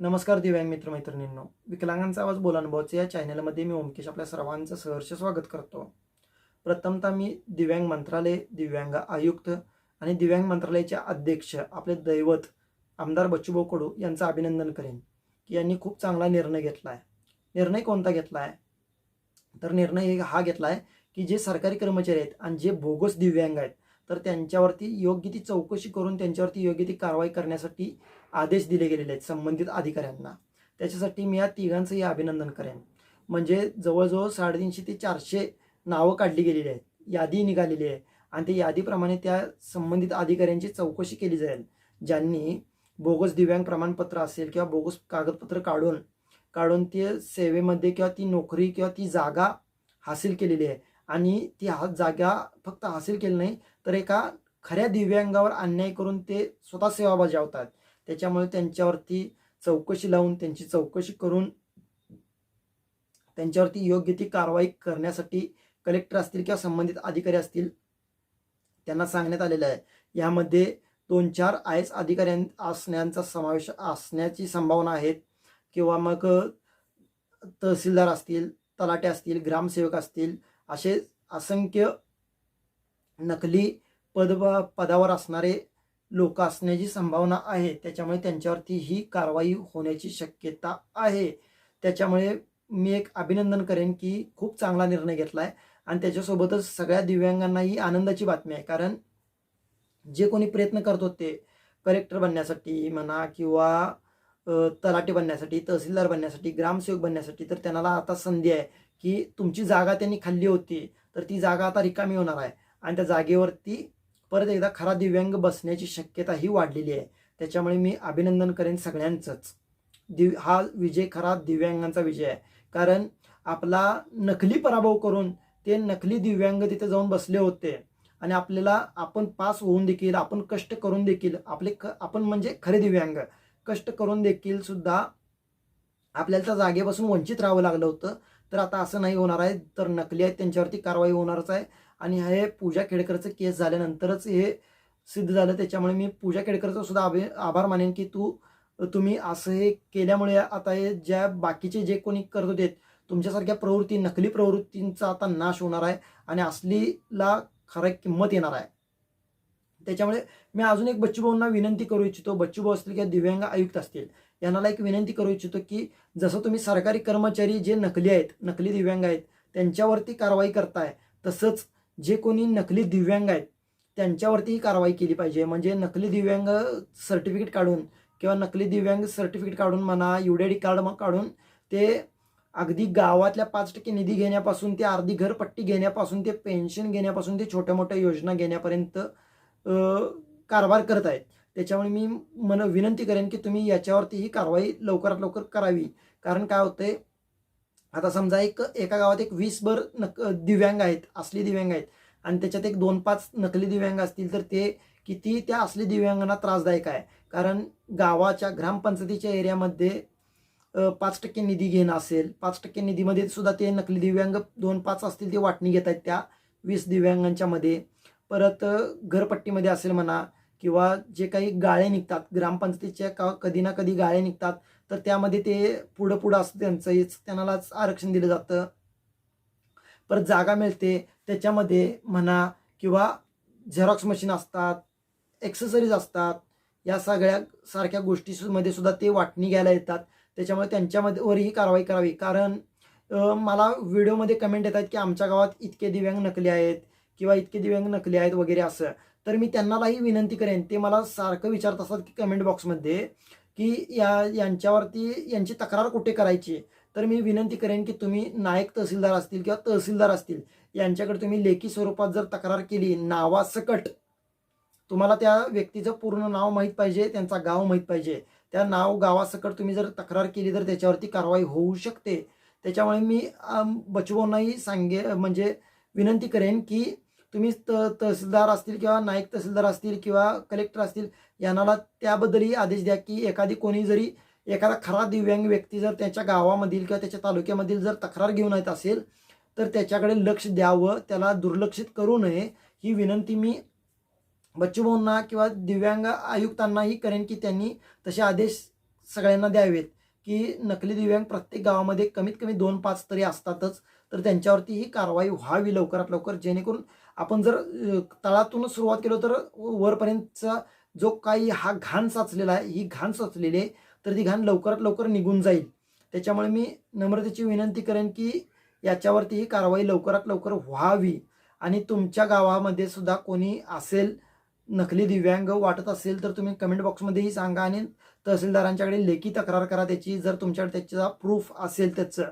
नमस्कार दिव्यांग मित्र मैत्रिणींनो विकलांगांचा आवाज बोलानुभवचे या चॅनलमध्ये मी ओमकेश आपल्या सर्वांचं सहर्ष स्वागत करतो. प्रथमतः मी दिव्यांग मंत्रालय दिव्यांग आयुक्त आणि दिव्यांग मंत्रालयाचे अध्यक्ष आपले दैवत आमदार बच्चूभाऊ कडू यांचं अभिनंदन करेन की यांनी खूप चांगला निर्णय घेतला आहे निर्णय कोणता घेतला आहे तर निर्णय हे हा घेतला आहे की जे सरकारी कर्मचारी आहेत आणि जे बोगस दिव्यांग आहेत तर त्यांच्यावरती योग्य ती चौकशी करून त्यांच्यावरती योग्य ती कारवाई करण्यासाठी आदेश दिले गेलेले आहेत संबंधित अधिकाऱ्यांना. त्याच्यासाठी मी या तिघांचंही अभिनंदन करेन. म्हणजे जवळजवळ साडेतीनशे ते चारशे नावं काढली गेलेली आहेत यादी निघालेली आहे आणि त्या यादीप्रमाणे त्या संबंधित अधिकाऱ्यांची चौकशी केली जाईल ज्यांनी बोगस दिव्यांग प्रमाणपत्र असेल किंवा बोगस कागदपत्र काढून काढून ते सेवेमध्ये किंवा ती नोकरी किंवा ती जागा हासिल केलेली आहे. आणि ती हा जागा फक्त हासिल केली नाही तर एका खऱ्या दिव्यांगावर अन्याय करून ते स्वतः सेवा बजावतात त्याच्यामुळे त्यांच्यावरती चौकशी लावून त्यांची चौकशी करून त्यांच्यावरती योग्य ती कारवाई करण्यासाठी कलेक्टर असतील किंवा संबंधित अधिकारी असतील त्यांना सांगण्यात आलेलं आहे. यामध्ये दोन चार आय एस अधिकाऱ्यां असण्याचा समावेश असण्याची संभावना आहेत. किंवा मग तहसीलदार असतील तलाटे असतील ग्रामसेवक असतील असे असंख्य नकली पद पदावर असणारे लोक असण्याची संभावना आहे. त्याच्यामुळे त्यांच्यावरती ही कारवाई होण्याची शक्यता आहे. त्याच्यामुळे मी एक अभिनंदन करेन की खूप चांगला निर्णय घेतला आहे आणि त्याच्यासोबतच सगळ्या दिव्यांगांनाही आनंदाची बातमी आहे. कारण जे कोणी प्रयत्न करत होते कलेक्टर बनण्यासाठी म्हणा किंवा अ, तलाठी बनण्यासाठी तहसीलदार बनण्यासाठी ग्रामसेवक बनण्यासाठी तर त्यांना आता संधी आहे की तुमची जागा त्यांनी खाल्ली होती तर ती जागा आता रिकामी होणार आहे. आणि त्या जागेवरती परत एकदा खरा दिव्यांग बसण्याची शक्यता ही वाढलेली आहे. त्याच्यामुळे मी अभिनंदन करेन सगळ्यांचंच. दिव हा विजय खरा दिव्यांगांचा विजय आहे. कारण आपला नकली पराभव करून ते नकली दिव्यांग तिथे जाऊन बसले होते. आणि आपल्याला आपण पास होऊन देखील आपण कष्ट करून देखील आपले क आपण म्हणजे खरे दिव्यांग कष्ट करून देखील सुद्धा आपल्याला त्या जागेपासून वंचित राहावं लागलं होतं. तर आता असं नाही होणार आहे. तर नकली आहेत त्यांच्यावरती कारवाई होणारच आहे. आणि हे पूजा खेडकरचं केस झाल्यानंतरच हे सिद्ध झालं. त्याच्यामुळे मी पूजा खेडकरचं सुद्धा आभे आभार मानेन की तू तुम्ही असं हे केल्यामुळे आता हे ज्या बाकीचे जे कोणी करत होते तुमच्यासारख्या प्रवृत्ती नकली प्रवृत्तींचा आता नाश होणार आहे आणि असलीला खरं किंमत येणार आहे. त्याच्यामुळे मी अजून एक बच्चूभाऊंना विनंती करू इच्छितो. बच्चूभाऊ असतील किंवा दिव्यांग आयुक्त असतील यांना एक विनंती करू इच्छितो की जसं तुम्ही सरकारी कर्मचारी जे नकली आहेत नकली दिव्यांग आहेत त्यांच्यावरती कारवाई करताय तसंच जे कोणी नकली दिव्यांग आहेत त्यांच्यावरतीही कारवाई केली पाहिजे. म्हणजे नकली दिव्यांग सर्टिफिकेट काढून किंवा नकली दिव्यांग सर्टिफिकेट काढून म्हणा युडेडी कार्ड मग काढून ते अगदी गावातल्या पाच टक्के निधी घेण्यापासून ते अर्धी घरपट्टी घेण्यापासून ते पेन्शन घेण्यापासून ते छोट्या मोठ्या योजना घेण्यापर्यंत कारभार करत आहेत. त्याच्यामुळे मी मन विनंती करेन की तुम्ही याच्यावरती ही कारवाई लवकरात लवकर करावी. कारण काय होतंय आता समजा एक एका गावात एक वीस भर नक दिव्यांग आहेत असली दिव्यांग आहेत. आणि त्याच्यात एक दोन पाच नकली दिव्यांग असतील तर ते किती त्या असली दिव्यांगांना त्रासदायक आहे. कारण गावाच्या ग्रामपंचायतीच्या एरियामध्ये पाच टक्के निधी घेणं असेल पाच टक्के निधीमध्ये सुद्धा ते नकली दिव्यांग दोन पाच असतील ते वाटणी घेत आहेत त्या वीस दिव्यांगांच्या मध्ये. परत घरपट्टीमध्ये असेल म्हणा किंवा जे काही गाळे निघतात ग्रामपंचायतीच्या का कधी ना कधी गाळे निघतात तर त्यामध्ये ते पुढं पुढं असतं त्यांचं हेच त्यांनाच आरक्षण दिलं जातं. परत जागा मिळते त्याच्यामध्ये म्हणा किंवा झेरॉक्स मशीन असतात एक्सेसरीज असतात या सगळ्या सारख्या गोष्टीमध्ये सुद्धा ते वाटणी घ्यायला येतात. त्याच्यामुळे त्यांच्यामध्ये वरही कारवाई करावी. कारण मला व्हिडिओमध्ये कमेंट येतात की आमच्या गावात इतके दिव्यांग नकली आहेत किंवा इतके दिव्यांग नकली आहेत वगैरे असं. तर मी त्यांनालाही विनंती करेन ते मला सारखं विचारत असतात की कमेंट बॉक्समध्ये की या यांच्यावरती यांची तक्रार कुठे करायची? तर मी विनंती करेन की तुम्ही नायक तहसीलदार असतील किंवा तहसीलदार असतील यांच्याकडे तुम्ही लेखी स्वरूपात जर तक्रार केली नावासकट तुम्हाला त्या व्यक्तीचं पूर्ण नाव माहीत पाहिजे त्यांचा गाव माहीत पाहिजे. त्या नाव गावासकट तुम्ही जर तक्रार केली तर त्याच्यावरती कारवाई होऊ शकते. त्याच्यामुळे मी बचवांनाही सांगे म्हणजे विनंती करेन की तुम्ही त तहसीलदार असतील किंवा नायक तहसीलदार असतील किंवा कलेक्टर असतील यांना त्याबद्दलही आदेश द्या की एखादी कोणी जरी एखादा खरा दिव्यांग व्यक्ती जर त्याच्या गावामधील किंवा त्याच्या तालुक्यामधील जर तक्रार घेऊन येत असेल तर त्याच्याकडे लक्ष द्यावं त्याला दुर्लक्षित करू नये. ही विनंती मी बच्चूभाऊंना किंवा दिव्यांग आयुक्तांनाही करेन की त्यांनी तसे आदेश सगळ्यांना द्यावेत की नकली दिव्यांग प्रत्येक गावामध्ये कमीत कमी दोन पाच तरी असतातच तर त्यांच्यावरती ही कारवाई व्हावी लवकरात लवकर जेणेकरून आपण जर तळातून तळातूनच सुरुवात केलो तर वरपर्यंतचा जो काही हा घाण साचलेला आहे ही घाण साचलेली आहे तर ती घाण लवकरात लवकर निघून जाईल. त्याच्यामुळे मी नम्रतेची विनंती करेन की याच्यावरती ही कारवाई लवकरात लवकर व्हावी आणि तुमच्या गावामध्ये सुद्धा कोणी असेल नकली दिव्यांग वाटत असेल तर तुम्ही कमेंट बॉक्समध्येही सांगा आणि तहसीलदारांच्याकडे लेखी तक्रार करा त्याची जर तुमच्याकडे त्याचा प्रूफ असेल त्याचं.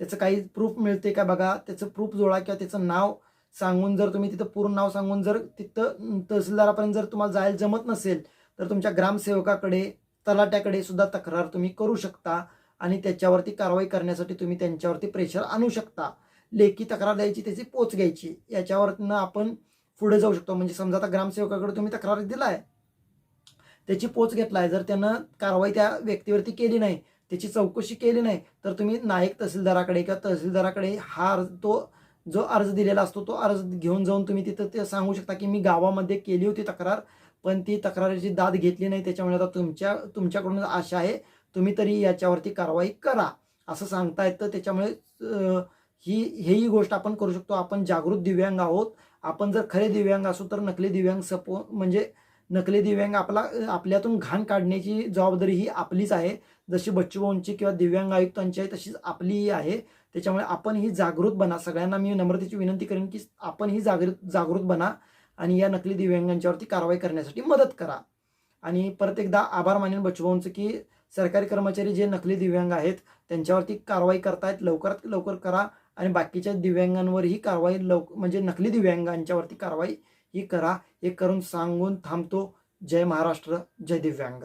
त्याचं काही प्रूफ मिळते का बघा? त्याचं प्रूफ जोडा किंवा त्याचं नाव सांगून जर तुम्ही तिथं पूर्ण नाव सांगून जर तिथं तहसीलदारापर्यंत जर तुम्हाला जायला जमत नसेल तर तुमच्या ग्रामसेवकाकडे तलाट्याकडे सुद्धा तक्रार तुम्ही करू शकता आणि त्याच्यावरती कारवाई करण्यासाठी तुम्ही त्यांच्यावरती प्रेशर आणू शकता. लेखी तक्रार द्यायची त्याची पोच घ्यायची. याच्यावरनं आपण पुढे जाऊ शकतो. म्हणजे समजा आता ग्रामसेवकाकडे तुम्ही तक्रार दिलाय. त्याची पोच घेतलाय. जर त्यानं कारवाई त्या व्यक्तीवरती केली नाही त्याची चौकशी केली नाही तर तुम्ही नायक तहसीलदाराकडे किंवा तहसीलदाराकडे हा तो जो अर्ज दिलेला असतो तो अर्ज घेऊन जाऊन तुम्ही तिथं ते सांगू शकता की मी गावामध्ये केली होती तक्रार पण ती तक्रारीची दाद घेतली नाही. त्याच्यामुळे आता तुमच्या तुमच्याकडून आशा आहे तुम्ही तरी याच्यावरती कारवाई करा असं सांगता येतं. त्याच्यामुळे ही हेही गोष्ट आपण करू शकतो. आपण जागृत दिव्यांग आहोत. आपण जर खरे दिव्यांग असू तर नकली दिव्यांग सपो म्हणजे नकली दिव्यांग आपला आपल्यातून घाण काढण्याची जबाबदारी ही आपलीच आहे. जशी बच्चूभाऊंची किंवा दिव्यांग आयुक्तांची आहे तशीच आपलीही आहे. त्याच्यामुळे आपण ही जागृत बना. सगळ्यांना मी नम्रतेची विनंती करेन की आपण ही जागृत जागृत बना आणि या नकली दिव्यांगांच्यावरती कारवाई करण्यासाठी मदत करा. आणि परत एकदा आभार मानेन बच्चूभाऊंचं की सरकारी कर्मचारी जे नकली दिव्यांग आहेत त्यांच्यावरती कारवाई करतायत लवकरात लवकर करा आणि बाकीच्या दिव्यांगांवरही कारवाई लव म्हणजे नकली दिव्यांगांच्यावरती कारवाई ही करा. हे करून सांगून थांबतो. जय महाराष्ट्र जय दिव्यांग.